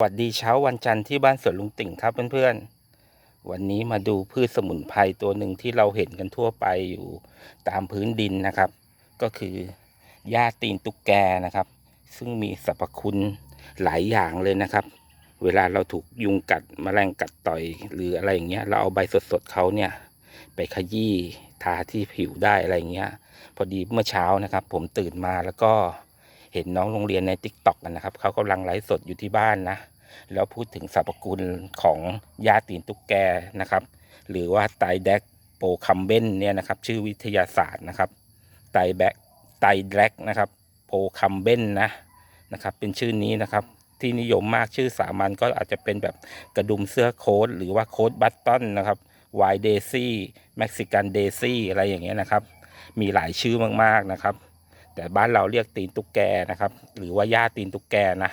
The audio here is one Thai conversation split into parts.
สวัสดีเช้าวันจันทร์ที่บ้านสวนลุงติ่งครับเพื่อนๆ วันนี้มาดูพืชสมุนไพรตัวหนึ่งที่เราเห็นกันทั่วไปอยู่ตามพื้นดินนะครับ ก็คือหญ้าตีนตุ๊กแกนะครับ ซึ่งมีสรรพคุณหลายอย่างเลยนะครับ เวลาเราถูกยุงกัดแมลงกัดต่อย หรืออะไรอย่างเงี้ยเราเอาใบสดๆเขาเนี่ย ไปขยี้ทาที่ผิวได้อะไรอย่างเงี้ย พอดีเมื่อเช้านะครับ ผมตื่นมาแล้วก็ เห็นน้องโรงเรียนในติ๊กต็อกกันนะครับเขากำลังไลฟ์สดอยู่ที่บ้านนะ แล้วพูดถึงสรรพคุณของยาตีนตุ๊กแกนะครับ หรือว่าไตรแดกโปคัมเบนเนี่ยนะครับชื่อวิทยาศาสตร์นะครับไตรแบกไตรแดกนะครับโปคัมเบนนะนะครับ เป็นชื่อนี้นะครับที่นิยมมากชื่อสามัญก็อาจจะเป็นแบบกระดุมเสื้อโค้ทหรือว่าโค้ทบัตตันนะครับวายเดซี่เม็กซิกันเดซี่อะไรอย่างเงี้ยนะครับ มีหลายชื่อมากๆนะครับ แต่บ้านเราเรียกตีนตุ๊กแกนะครับ หรือว่าย่าตีนตุ๊กแกนะ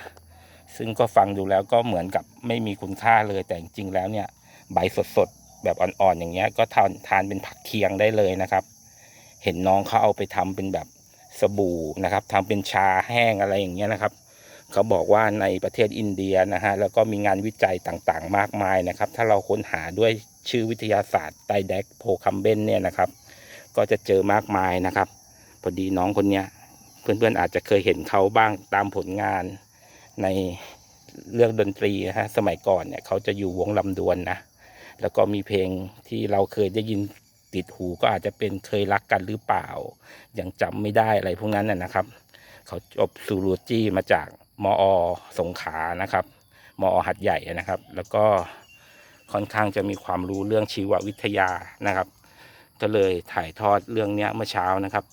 ซึ่งก็ฟังดูแล้วก็เหมือนกับไม่มีคุณค่าเลย แต่จริงๆแล้วเนี่ยใบสดๆแบบอ่อนๆอย่างเงี้ยก็ทานทานเป็นผักเคียงได้เลยนะครับ เห็นน้องเขาเอาไปทำเป็นแบบสบู่นะครับทำเป็นชาแห้งอะไรอย่างเงี้ยนะครับ เขาบอกว่าในประเทศอินเดียนะฮะแล้วก็มีงานวิจัยต่างๆ มากมายนะครับ ถ้าเราค้นหาด้วยชื่อวิทยาศาสตร์ไตแดกโพคัมเบนเนี่ยนะครับ ก็จะเจอมากมายนะครับพอดีน้องคนเนี้ย เพื่อนๆอาจจะเคยเห็นเขาบ้างตามผลงานในเรื่องดนตรีนะฮะสมัยก่อนเนี่ยเขาจะอยู่วงลำดวนนะแล้วก็มีเพลงที่เราเคยได้ยินติดหูก็อาจจะเป็นเคยรักกันหรือเปล่า ยังจำไม่ได้อะไรพวกนั้นนะครับ เขาจบซูรูจีมาจากมอ สงขานะครับ มอ หัดใหญ่นะครับ แล้วก็ค่อนข้างจะมีความรู้เรื่องชีววิทยานะครับ ก็เลยถ่ายทอดเรื่องนี้เมื่อเช้านะครับ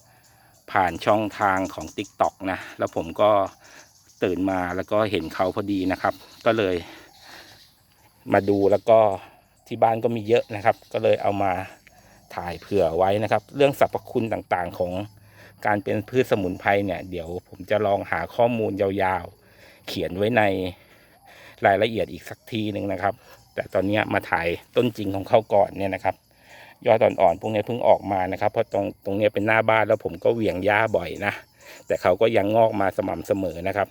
ผ่านช่องทางของ t ิ k t o k นะ แล้วผมก็ตื่นมาแล้วก็เห็นเขาพอดีนะครับ ก็เลยมาดูแล้วก็ที่บ้านก็มีเยอะนะครับ ก็เลยเอามาถ่ายเผื่อไว้นะครับ เรื่องสรรพคุณต่างๆของการเป็นพืชสมุนไพรเนี่ย เดี๋ยวผมจะลองหาข้อมูลยาวๆ เขียนไว้ในรายละเอียดอีกสักทีหนึ่งนะครับ แต่ตอนนี้มาถ่ายต้นจริงของเขาก่อนเนี่ยนะครับ ยอดอ่อนๆพวกนี้เพิ่งออกมานะครับ เพราะตรงตรงนี้เป็นหน้าบ้านแล้วผมก็เหวี่ยงหญ้าบ่อยนะ แต่เขาก็ยังงอกมาสม่ำเสมอนะครับ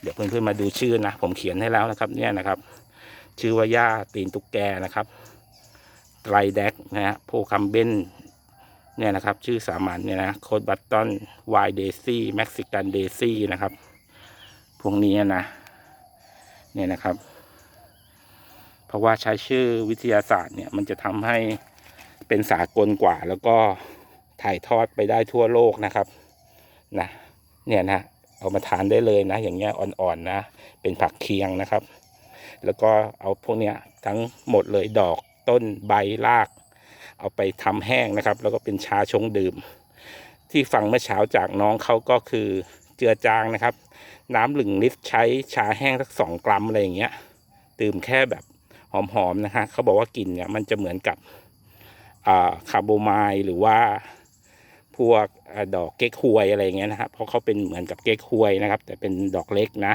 เดี๋ยวเพื่อนๆมาดูชื่อนะ ผมเขียนให้แล้วนะครับ เนี่ยนะครับ ชื่อว่าหญ้าตีนตุ๊กแกนะครับไตรแดกนะฮะโพคัมเบนเนี่ยนะครับ ชื่อสามัญเนี่ยนะโคดบัตตันไวเดซี่เม็กซิกันเดซี่นะครับ พวกนี้นะ เนี่ยนะครับ เพราะว่าใช้ชื่อวิทยาศาสตร์เนี่ยมันจะทำให้ เป็นสากลกว่าแล้วก็ถ่ายทอดไปได้ทั่วโลกนะครับนะเนี่ยนะเอามาทานได้เลยนะ อย่างเงี้ยอ่อนๆนะ เป็นผักเคียงนะครับ แล้วก็เอาพวกเนี้ยทั้งหมดเลยดอกต้นใบราก เอาไปทำแห้งนะครับ แล้วก็เป็นชาชงดื่ม ที่ฟังเมื่อเช้าจากน้องเขาก็คือเจือจางนะครับ น้ำหนึ่งลิตรใช้ชาแห้งสักสองกรัมอะไรอย่างเงี้ยดื่มแค่แบบหอมๆนะฮะเขาบอกว่ากลิ่นเนี่ยมันจะเหมือนกับ คาร์โบไมล์หรือว่าพวกอดอกเก๊กฮวยอะไรอย่างเงี้ยนะครับเพราะเขาเป็นเหมือนกับเก๊กฮวยนะครับ แต่เป็นดอกเล็กนะ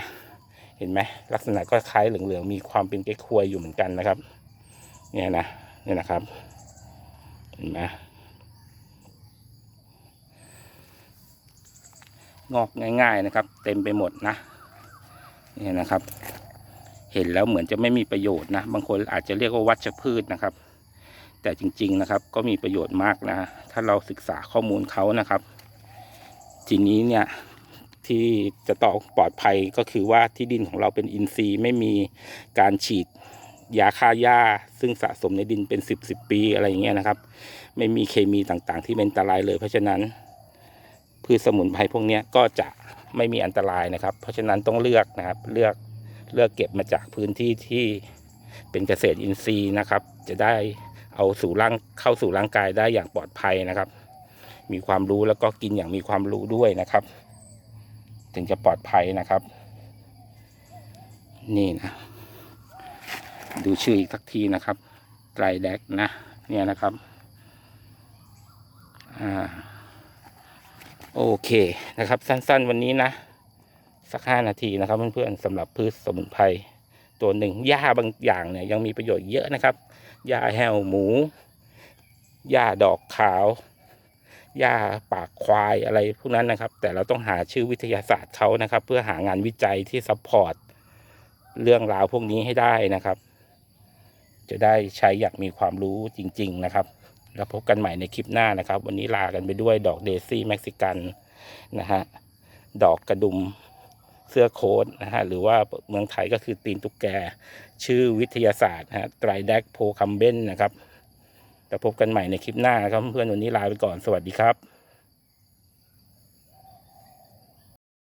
เห็นไหมลักษณะก็คล้ายเหลืองๆมีความเป็นเก๊กฮวยอยู่เหมือนกันนะครับ เนี่ยนะเนี่ยนะครับ เห็นไหมงอกง่ายๆนะครับ เต็มไปหมดนะเนี่ยนะครับ เห็นแล้วเหมือนจะไม่มีประโยชน์นะ บางคนอาจจะเรียกว่าวัชพืชนะครับ แต่จริง ๆนะครับ ก็มีประโยชน์มากนะถ้าเราศึกษาข้อมูลเขานะครับ ทีนี้เนี่ยที่จะต่อปลอดภัยก็คือว่าที่ดินของเราเป็นอินทรีย์ไม่มีการฉีดยาฆ่าหญ้า ซึ่งสะสมในดินเป็นสิบสิบปีอะไรอย่างเงี้ยนะครับ ไม่มีเคมีต่างๆ ที่เป็นอันตรายเลย เพราะฉะนั้นพืชสมุนไพรพวกนี้ก็จะไม่มีอันตรายนะครับ เพราะฉะนั้นต้องเลือกนะครับ เลือกเลือกเก็บมาจากพื้นที่ที่เป็นเกษตรอินทรีย์นะครับ จะได้ เอาสู่ร่างเข้าสู่ร่างกายได้อย่างปลอดภัยนะครับ มีความรู้แล้วก็กินอย่างมีความรู้ด้วยนะครับ ถึงจะปลอดภัยนะครับ นี่นะ ดูชื่ออีกสักทีนะครับไตรแดกนะเนี่ยนะครับอ่าโอเคนะครับ สั้นๆวันนี้นะ สักห้านาทีนะครับเพื่อนๆสำหรับพืชสมุนไพร ตัวหนึ่งหญ้าบางอย่างเนี่ยยังมีประโยชน์เยอะนะครับหญ้าแห้วหมูหญ้าดอกขาวหญ้าปากควายอะไรพวกนั้นนะครับ แต่เราต้องหาชื่อวิทยาศาสตร์เขานะครับ เพื่อหางานวิจัยที่ซัพพอร์ตเรื่องราวพวกนี้ให้ได้นะครับ จะได้ใช้อย่างมีความรู้จริง ๆ นะครับ แล้วพบกันใหม่ในคลิปหน้านะครับ วันนี้ลากันไปด้วยดอกเดซี่เม็กซิกันนะฮะดอกกระดุม เสื้อโค้ทนะฮะหรือว่าเมืองไทยก็คือตีนตุ๊กแก ชื่อวิทยาศาสตร์นะฮะไตรแดกโพคัมเบนนะครับแต่พบกันใหม่ในคลิปหน้านะครับเพื่อนวันนี้ลาไปก่อนสวัสดีครับ